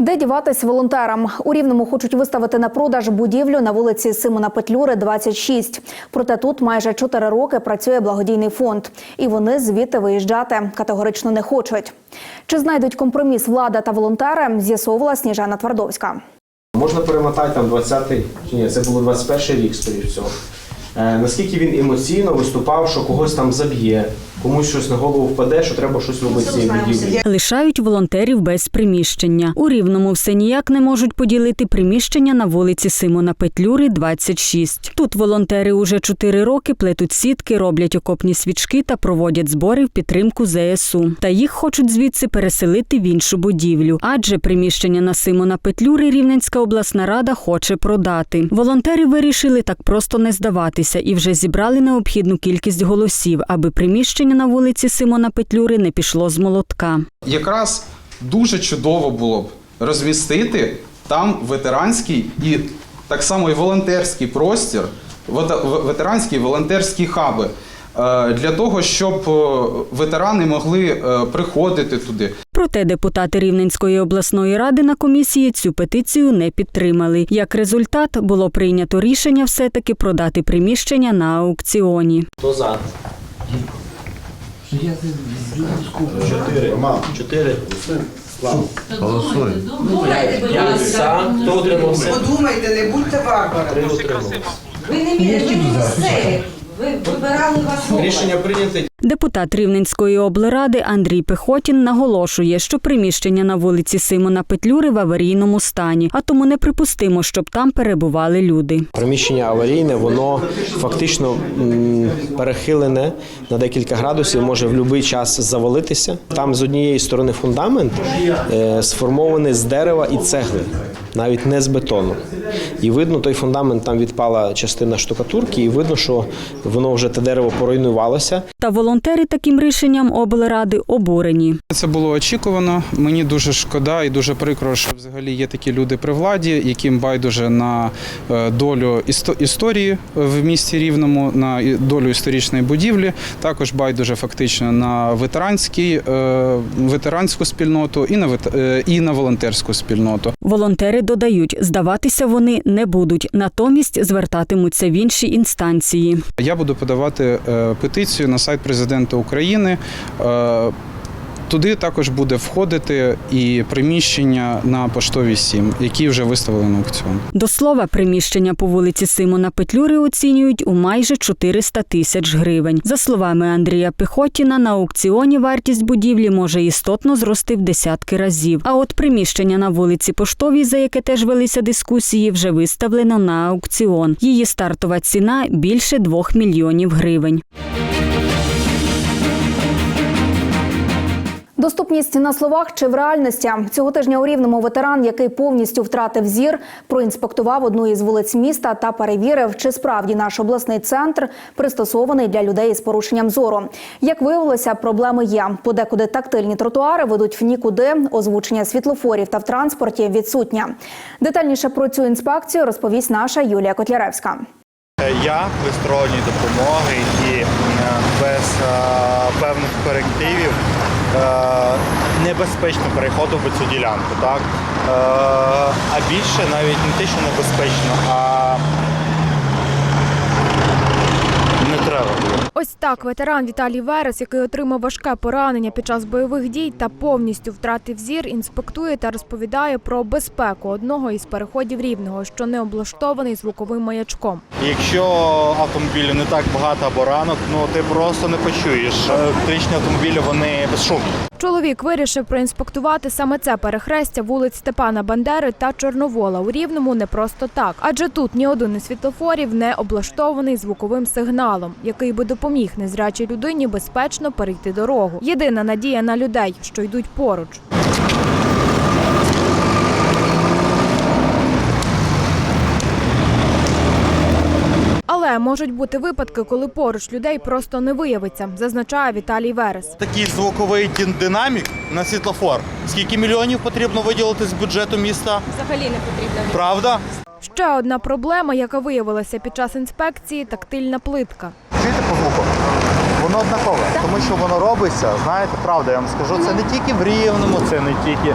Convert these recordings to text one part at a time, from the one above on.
Де діватись волонтерам? У Рівному хочуть виставити на продаж будівлю на вулиці Симона Петлюри, 26. Проте тут майже 4 роки працює благодійний фонд. І вони звідти виїжджати категорично не хочуть. Чи знайдуть компроміс влада та волонтери, з'ясовувала Сніжана Твардовська. Можна перемотати там 20-й, чи ні, це було 21 рік, скоріш всього. Е, наскільки він емоційно виступав, що когось там заб'є, комусь щось на голову впаде, що треба щось робити з цією будівлею. Лишають волонтерів без приміщення. У Рівному все ніяк не можуть поділити приміщення на вулиці Симона Петлюри, 26. Тут волонтери уже чотири роки плетуть сітки, роблять окопні свічки та проводять збори в підтримку ЗСУ. Та їх хочуть звідси переселити в іншу будівлю. Адже приміщення на Симона Петлюри Рівненська обласна рада хоче продати. Волонтери вирішили так просто не здаватися і вже зібрали необхідну кількість голосів, аби приміщення на вулиці Симона Петлюри не пішло з молотка. якраз дуже чудово було б розмістити там ветеранський і так само і волонтерський простір, ветеранські і волонтерські хаби. е, Для того, щоб е, ветерани могли е, приходити туди. Проте депутати Рівненської обласної ради на комісії цю петицію не підтримали. Як результат, було прийнято рішення все-таки продати приміщення на аукціоні. Хто за? Чотири. Чотири. Я за. Хто утримався? Подумайте, не будьте варварами. Утрималися. Ви не мі- ви не місцеві. Ви вибирали вас Рішення прийнято. Депутат Рівненської облради Андрій Пехотін наголошує, що приміщення на вулиці Симона Петлюри в аварійному стані, а тому неприпустимо, щоб там перебували люди. Приміщення аварійне, воно фактично перехилене на декілька градусів, може в будь-який час завалитися. Там з однієї сторони фундамент е, сформований з дерева і цегли, навіть не з бетону. І видно, той фундамент там відпала частина штукатурки, і видно, що воно вже те дерево поруйнувалося. Та волонтери таким рішенням облради обурені. Це було очікувано. Мені дуже шкода і дуже прикро, що взагалі є такі люди при владі, яким байдуже на е, долю істо- історії в місті Рівному, на долю історичної будівлі. Також байдуже фактично на ветеранський, е, ветеранську спільноту і на е, і на волонтерську спільноту. Волонтери додають, здаватися вони не будуть, натомість звертатимуться в інші інстанції. Я буду подавати петицію на сайт президента України. Е, Туди також буде входити і приміщення на поштовій 7, які вже виставили на аукціон. До слова, приміщення по вулиці Симона Петлюри оцінюють у майже 400 тисяч гривень. За словами Андрія Пехотіна, на аукціоні вартість будівлі може істотно зрости в десятки разів. А от приміщення на вулиці Поштовій, за яке теж велися дискусії, вже виставлено на аукціон. Її стартова ціна більше 2 мільйонів гривень. Доступність на словах чи в реальності цього тижня у рівному ветеран, який повністю втратив зір, проінспектував одну із вулиць міста та перевірив, чи справді наш обласний центр пристосований для людей з порушенням зору. Як виявилося, проблеми є. Подекуди тактильні тротуари ведуть в нікуди. Озвучення світлофорів та в транспорті відсутнє. Детальніше про цю інспекцію розповість наша Юлія Котляревська. Я без сторонньої допомоги і е, без е, певних корективів небезпечно переходив би цю ділянку. Так? Е, а більше навіть не те, що небезпечно, а треба було. Ось так ветеран Віталій Верес, який отримав важке поранення під час бойових дій та повністю втратив зір, інспектує та розповідає про безпеку одного із переходів рівного, що не облаштований звуковим маячком. Якщо автомобілів не так багато або ранок, ну ти просто не почуєш. Електричні автомобілі вони безшумні. Чоловік вирішив проінспектувати саме це перехрестя вулиць Степана Бандери та Чорновола у Рівному не просто так, адже тут ні один із світлофорів не облаштований звуковим сигналом, який би допоміг незрячій людині безпечно перейти дорогу. Єдина надія на людей, що йдуть поруч. Але можуть бути випадки, коли поруч людей просто не виявиться, зазначає Віталій Верес. Такий звуковий дин- динамік на світлофор. Скільки мільйонів потрібно виділити з бюджету міста? Взагалі не потрібно. Правда? Ще одна проблема, яка виявилася під час інспекції тактильна плитка. Чуєте по звуку? Воно однакове, тому що воно робиться, знаєте, правда, я вам скажу, це не тільки в Рівному, це не тільки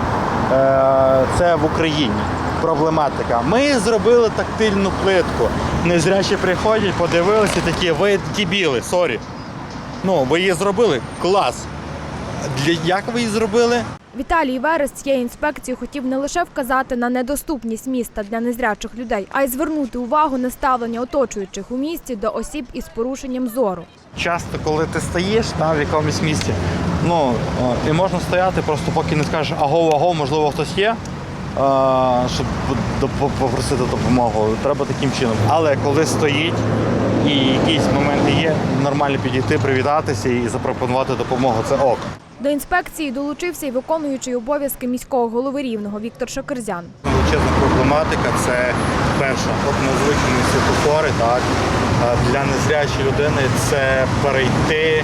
е, це в Україні. Проблематика. Ми зробили тактильну плитку. Незрячі приходять, подивилися такі, ви дебіли, сорі. Ну, ви її зробили? Клас. Для, як ви її зробили? Віталій Верес цією інспекцією хотів не лише вказати на недоступність міста для незрячих людей, а й звернути увагу на ставлення оточуючих у місті до осіб із порушенням зору. Часто, коли ти стоїш там в якомусь місці, ну і можна стояти, просто поки не скажеш аго, аго, можливо, хтось є, щоб попросити допомогу. Треба таким чином. Але коли стоїть і якісь моменти є, нормально підійти, привітатися і запропонувати допомогу. Це ок. До інспекції долучився й виконуючий обов'язки міського голови Рівного Віктор Шакирзян. Величезна проблематика це перше, от незвичайні світлофори, так. Для незрячої людини це перейти е,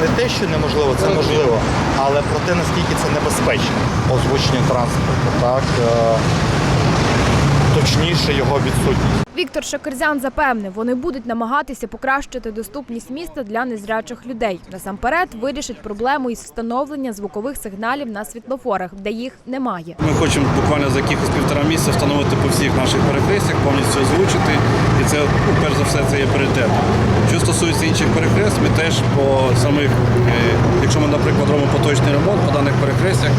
не те, що неможливо, це можливо, але про те, наскільки це небезпечно озвучення транспорту, так. е, Точніше його відсутність. Віктор Шакирзян запевнив, вони будуть намагатися покращити доступність міста для незрячих людей. Насамперед вирішить проблему із встановлення звукових сигналів на світлофорах, де їх немає. Ми хочемо буквально за якихось півтора місяця встановити по всіх наших перехрестях, повністю озвучити. І це, ну, перш за все, це є пріоритет. Що стосується інших перехрест, ми теж по самих, е, якщо ми, наприклад, робимо поточний ремонт по даних перехрестях,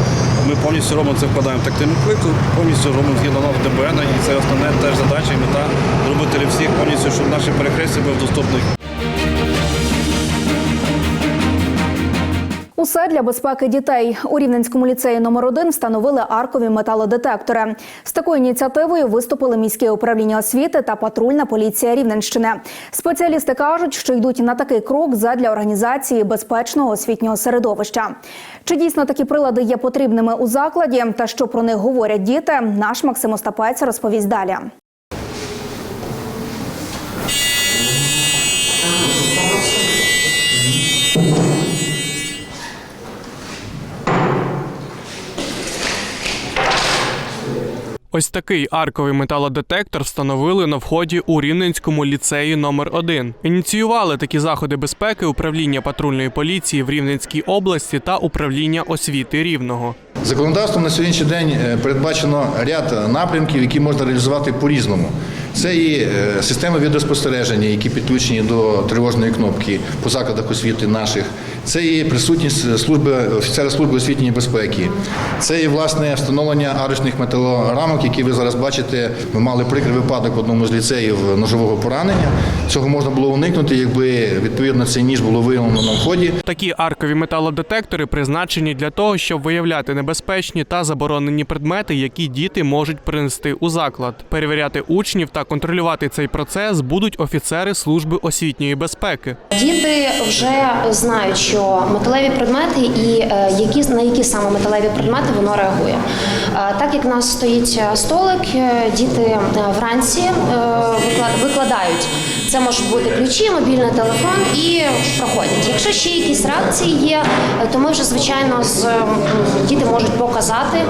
ми повністю робимо це, вкладаємо тактильну плиту, повністю робимо згідно ДБН, і це основне теж задача і мета зробити всіх повністю, щоб наші перехрестя були доступні Усе для безпеки дітей у Рівненському ліцеї номер 1 встановили аркові металодетектори. З такою ініціативою виступили міське управління освіти та патрульна поліція Рівненщини. Спеціалісти кажуть, що йдуть на такий крок задля організації безпечного освітнього середовища. Чи дійсно такі прилади є потрібними у закладі та що про них говорять діти? Наш Максим Остапець розповість далі. Ось такий арковий металодетектор встановили на вході у Рівненському ліцеї номер 1 Ініціювали такі заходи безпеки управління патрульної поліції в Рівненській області та управління освіти Рівного. Законодавством на сьогоднішній день е, передбачено ряд напрямків, які можна реалізувати по-різному. Це і е, системи відеоспостереження, які підключені до тривожної кнопки по закладах освіти наших. Це і присутність служби офіцера служби освітньої безпеки. Це і власне встановлення арочних металорамок, які ви зараз бачите. Ми мали прикрий випадок в одному з ліцеїв ножового поранення. Цього можна було уникнути, якби відповідно цей ніж було виявлено на вході. Такі аркові металодетектори призначені для того, щоб виявляти небезпечні та заборонені предмети, які діти можуть принести у заклад. Перевіряти учнів та контролювати цей процес будуть офіцери служби освітньої безпеки. Діти вже знають, що металеві предмети і е, які на які саме металеві предмети воно реагує. Е, Так як в нас стоїть столик, е, діти вранці викладають. Це можуть бути ключі, мобільний телефон і проходять. Якщо ще якісь реакції є, то ми вже звичайно з діти можуть показати,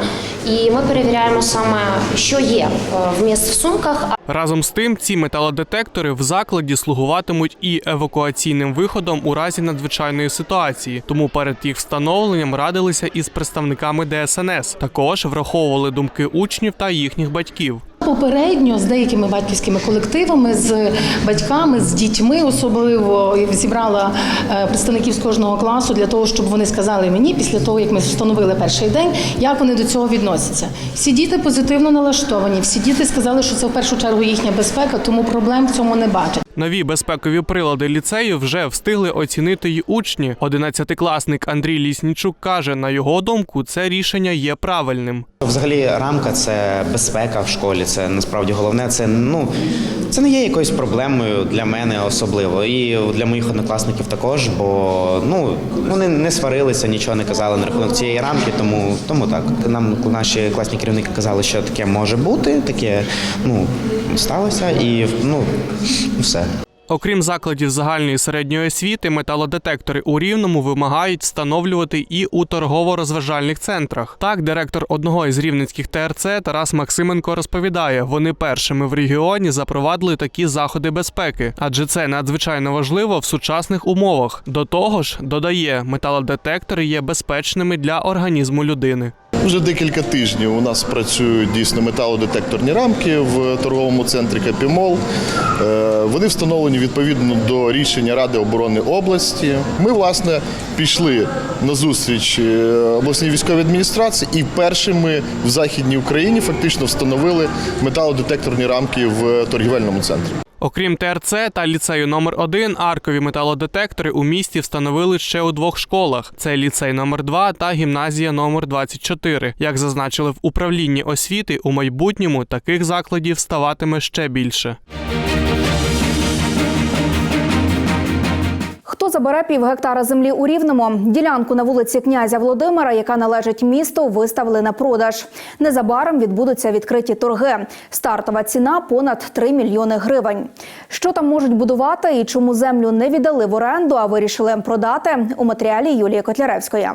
і ми перевіряємо саме, що є е, вміст в сумках. Разом з тим, ці металодетектори в закладі слугуватимуть і евакуаційним виходом у разі надзвичайної ситуації. Тому перед їх встановленням радилися із представниками ДСНС. Також враховували думки учнів та їхніх батьків. Попередньо з деякими батьківськими колективами, з батьками, з дітьми особливо зібрала е, представників з кожного класу для того, щоб вони сказали мені після того, як ми встановили перший день, як вони до цього відносяться. Всі діти позитивно налаштовані. Всі діти сказали, що це в першу чергу їхня безпека, тому проблем в цьому не бачать. Нові безпекові прилади ліцею вже встигли оцінити й учні. Одинадцятикласник Андрій Ліснічук каже, на його думку, це рішення є правильним. Взагалі, рамка це безпека в школі, це насправді головне. Це ну це не є якоюсь проблемою для мене особливо, і для моїх однокласників також. Бо ну вони не сварилися, нічого не казали на рахунок цієї рамки, тому тому так. Нам наші класні керівники казали, що таке може бути, таке ну сталося, і ну все. Окрім закладів загальної середньої освіти, металодетектори у Рівному вимагають встановлювати і у торгово-розважальних центрах. Так, директор одного із рівненських ТРЦ Тарас Максименко розповідає, вони першими в регіоні запровадили такі заходи безпеки, адже це надзвичайно важливо в сучасних умовах. До того ж, додає, металодетектори є безпечними для організму людини. Вже декілька тижнів у нас працюють дійсно металодетекторні рамки в торговому центрі Капімол. Е, Вони встановлені відповідно до рішення Ради оборони області. Ми, власне, пішли на зустріч е, обласній військовій адміністрації і першими в Західній Україні фактично встановили металодетекторні рамки в торгівельному центрі. Окрім ТРЦ та ліцею номер 1 аркові металодетектори у місті встановили ще у двох школах: це ліцей номер 2 та гімназія номер 24. Як зазначили в управлінні освіти, у майбутньому таких закладів ставатиме ще більше. Забере пів гектара землі у Рівному? Ділянку на вулиці князя Володимира, яка належить місту, виставили на продаж. Незабаром відбудуться відкриті торги. Стартова ціна понад 3 мільйони гривень. Що там можуть будувати і чому землю не віддали в оренду, а вирішили продати у матеріалі Юлії Котляревської.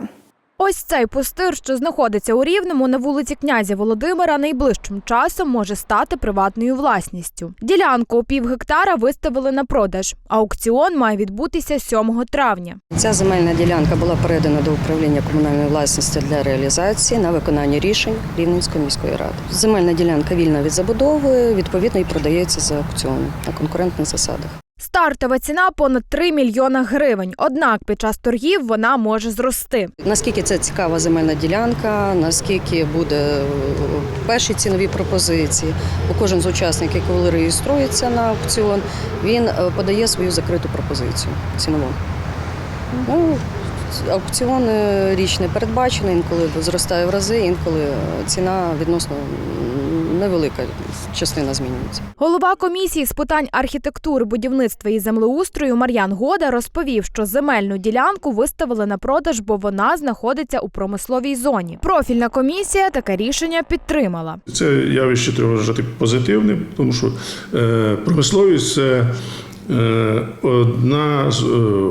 Ось цей пустир, що знаходиться у Рівному на вулиці князя Володимира, найближчим часом може стати приватною власністю. Ділянку у пів гектара виставили на продаж. Аукціон має відбутися 7 травня. Ця земельна ділянка була передана до управління комунальної власності для реалізації на виконання рішень Рівненської міської ради. Земельна ділянка вільна від забудови, відповідно і продається за аукціоном на конкурентних засадах. Стартова ціна понад 3 мільйона гривень. Однак під час торгів вона може зрости. Наскільки це цікава земельна ділянка, наскільки буде е, перші цінові пропозиції, бо кожен з учасників, коли реєструється на аукціон, він е, подає свою закриту пропозицію цінову. Ну, аукціон річ не передбачений, інколи зростає в рази, інколи ціна відносно невелика частина змінюється. Голова комісії з питань архітектури, будівництва і землеустрою Мар'ян Года розповів, що земельну ділянку виставили на продаж, бо вона знаходиться у промисловій зоні. Профільна комісія таке рішення підтримала. Це явище треба вважати позитивним, тому що е, промисловість це е, одна з е,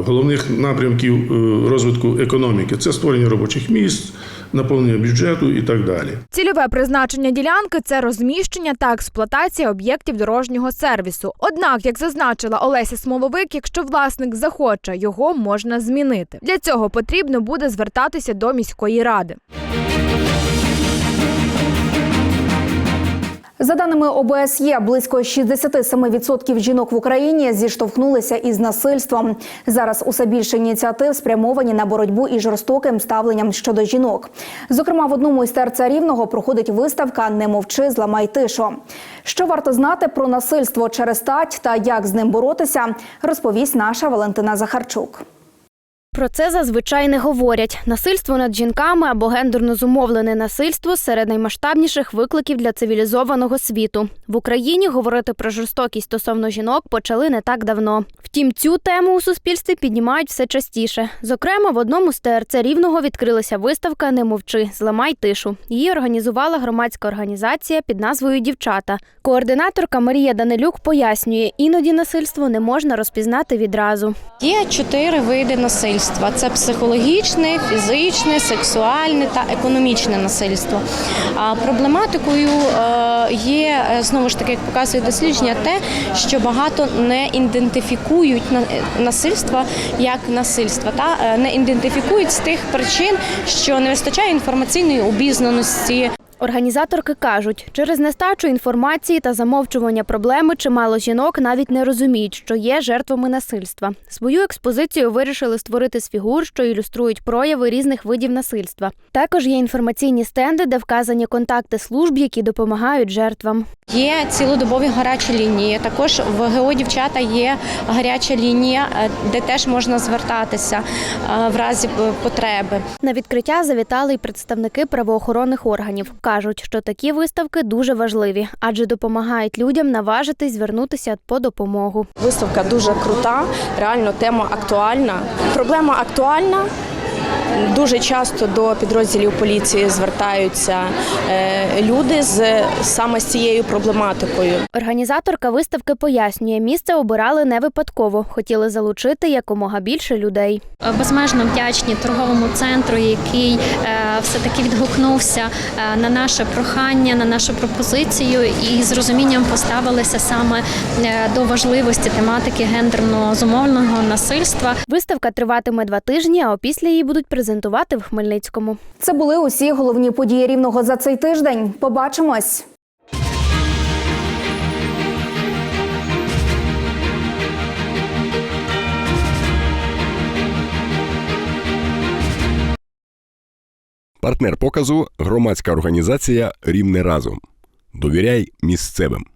головних напрямків е, розвитку економіки. Це створення робочих місць, наповнення бюджету і так далі. Цільове призначення ділянки це розміщення та експлуатація об'єктів дорожнього сервісу. Однак, як зазначила Олеся Смоловик, якщо власник захоче, його можна змінити. Для цього потрібно буде звертатися до міської ради. За даними ОБСЄ, близько 67% жінок в Україні зіштовхнулися із насильством. Зараз усе більше ініціатив спрямовані на боротьбу із жорстоким ставленням щодо жінок. Зокрема, в одному із ТРЦ Рівного проходить виставка Не мовчи, зламай тишу. Що варто знати про насильство через стать та як з ним боротися, розповість наша Валентина Захарчук. Про це зазвичай не говорять. Насильство над жінками або гендерно зумовлене насильство серед наймасштабніших викликів для цивілізованого світу. В Україні говорити про жорстокість стосовно жінок почали не так давно. Втім, цю тему у суспільстві піднімають все частіше. Зокрема, в одному з ТРЦ Рівного відкрилася виставка Не мовчи, зламай тишу. Її організувала громадська організація під назвою Дівчата. Координаторка Марія Данилюк пояснює, іноді насильство не можна розпізнати відразу. Є чотири види насильства: це психологічне, фізичне, сексуальне та економічне насильство. А проблематикою е, є е, знову ж таки, як показує дослідження, те, що багато не ідентифікують на- насильства як насильства, та е, не ідентифікують з тих причин, що не вистачає інформаційної обізнаності. Організаторки кажуть, через нестачу інформації та замовчування проблеми чимало жінок навіть не розуміють, що є жертвами насильства. Свою експозицію вирішили створити з фігур, що ілюструють прояви різних видів насильства. Також є інформаційні стенди, де вказані контакти служб, які допомагають жертвам. Є цілодобові гарячі лінії. Також в ГО дівчата є гаряча лінія, е, де теж можна звертатися е, в разі е, потреби. На відкриття завітали й представники правоохоронних органів. Кажуть, що такі виставки дуже важливі, адже допомагають людям наважитись звернутися по допомогу. Виставка дуже крута, реально тема актуальна. Проблема актуальна. Дуже часто до підрозділів поліції звертаються е, люди з саме з цією проблематикою. Організаторка виставки пояснює, місце обирали не випадково, хотіли залучити якомога більше людей. Безмежно вдячні торговому центру, який е, все-таки відгукнувся е, на наше прохання, на нашу пропозицію і з розумінням поставилися саме до важливості тематики гендерно зумовленого насильства. Виставка триватиме два тижні, а опісля її будуть презентувати в Хмельницькому. Це були усі головні події рівного за цей тиждень. Побачимось. Партнер показу громадська організація Рівне разом. Довіряй місцевим.